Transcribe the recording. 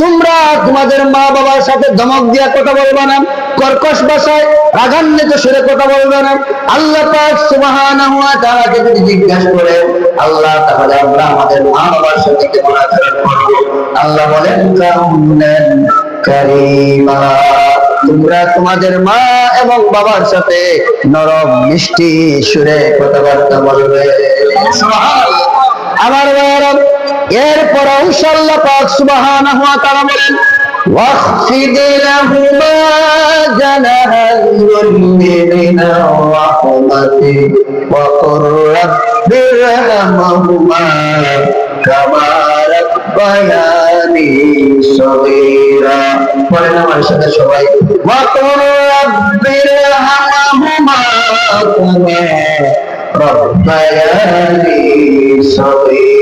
তোমরা তোমাদের মা বাবার সাথে ধমক দিয়া কথা না, কর্কশ রাগান্বিত কথা বলবে না। আল্লাহ যদি জিজ্ঞাসা করে, আল্লাহ তাহলে আমরা আমাদের মা বাবার সাথে আল্লাহ বলেন তোমরা তোমাদের মা এবং বাবার সাথে নরম মিষ্টি সুরে কথাবার্তা বলবে। সুবহানাল্লাহ। এরপর ইনশাআল্লাহ পাক সুবহানাহু ওয়া তাআলা বলেন واخفض لهما جناح الذل من الرحمة وقل رب ارحمهما كما ربياني صغيرا বলেন আমার সাথে সবাই وقل رب ارحمهما كما ربياني صغيرا